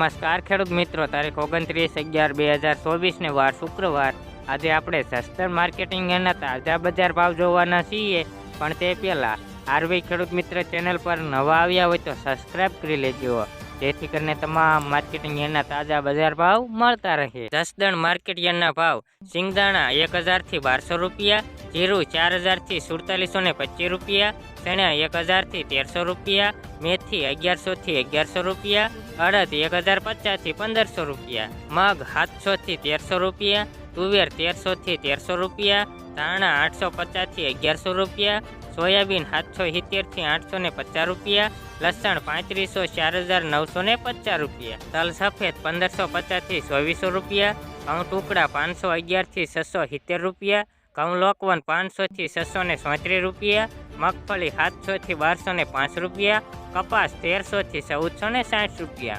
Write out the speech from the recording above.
નમસ્કાર, ખેડૂત મિત્રો. તારીખ ઓગણત્રીસ અગિયાર બે હજાર ચોવીસને વાર શુક્રવાર. આજે આપણે સસ્તર માર્કેટિંગ એના તાજા બજાર ભાવ જોવાના છીએ. પણ તે પહેલાં, આરવી ખેડૂત મિત્ર ચેનલ પર નવા આવ્યા હોય તો સબસ્ક્રાઇબ કરી લેજો. જેથી કરીને તમામ માર્કેટિંગ એના તાજા બજાર ભાવ મળતા રહે. જસદણ માર્કેટ યાર્ડના ભાવ, સિંગદાણા એક હજારથી બારસો રૂપિયા જીરું ચાર હજારથી સુડતાલીસો ને પચીસ રૂપિયા, ચણા એક હજારથી તેરસો રૂપિયા, મેથી અગિયારસોથી અગિયારસો રૂપિયા, અડદ એક હજાર પચાસથી પંદરસો રૂપિયા, મગ સાતસોથી તેરસો રૂપિયા, તુવેર તેરસોથી તેરસો રૂપિયા, ધાણા આઠસો પચાસથી અગિયારસો રૂપિયા, સોયાબીન સાતસો સિત્તેરથી આઠસો ને પચાસ રૂપિયા, લસણ પાંત્રીસો ચાર હજાર નવસો ને પચાસ રૂપિયા, તલ સફેદ પંદરસો પચાસથી ચોવીસો રૂપિયા ઘઉં ટુકડા પાંચસો અગિયારથી છસો સિત્તેર રૂપિયા ઘઉં લોકવન પાંચસોથી છસો ને ચોત્રીસ રૂપિયા, મગફળી સાતસોથી બારસો ને પાંચ રૂપિયા, કપાસ તેરસોથી ચૌદસો ને સાઠ રૂપિયા.